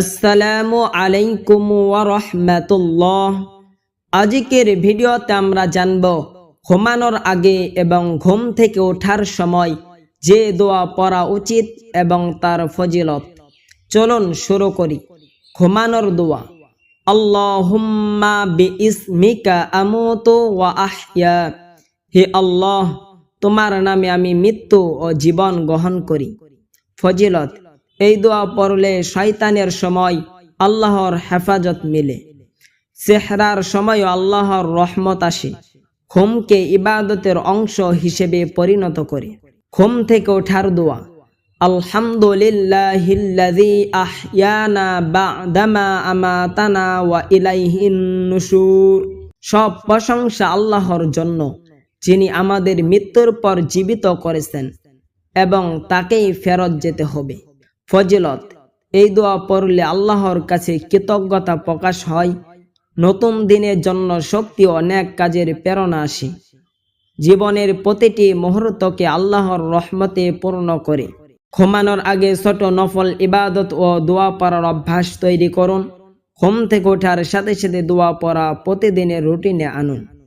আসসালামু আলাইকুম রাহমাতুল্লাহ আজকের ভিডিওতে আমরা জানব, ঘুমানোর আগে এবং ঘুম থেকে ওঠার সময় যে দোয়া পড়া উচিত এবং তার ফজিলত। চলুন শুরু করি। ঘুমানোর দোয়া। আল্লাহুম্মা বিইসমিকা আমুতু ওয়া আহইয়া হে আল্লাহ, তোমার নামে আমি মৃত্যু ও জীবন গ্রহণ করি। ফজিলত। এই দোয়া পড়লে শয়তানের সময় আল্লাহর হেফাজত মিলে। চেহারার সময় আল্লাহর রহমত আসে। ঘুমকে ইবাদতের অংশ হিসেবে পরিণত করে। ঘুম থেকে ওঠার দোয়া সব প্রশংসা আল্লাহর জন্য, যিনি আমাদের মৃত্যুর পর জীবিত করেছেন এবং তাকেই ফেরত যেতে হবে। ফজিলত। এই দোয়া পড়লে আল্লাহর কাছে কৃতজ্ঞতা প্রকাশ হয়। নতুন দিনের জন্য শক্তি অনেক কাজের প্রেরণা আসে। জীবনের প্রতিটি মুহূর্তকে আল্লাহর রহমতে পূর্ণ করে। ঘুমানোর আগে ছোট নফল ইবাদত ও দোয়া পড়ার অভ্যাস তৈরি করুন। ঘুম থেকে ওঠার সাথে সাথে দোয়া পড়া প্রতিদিনের রুটিনে আনুন।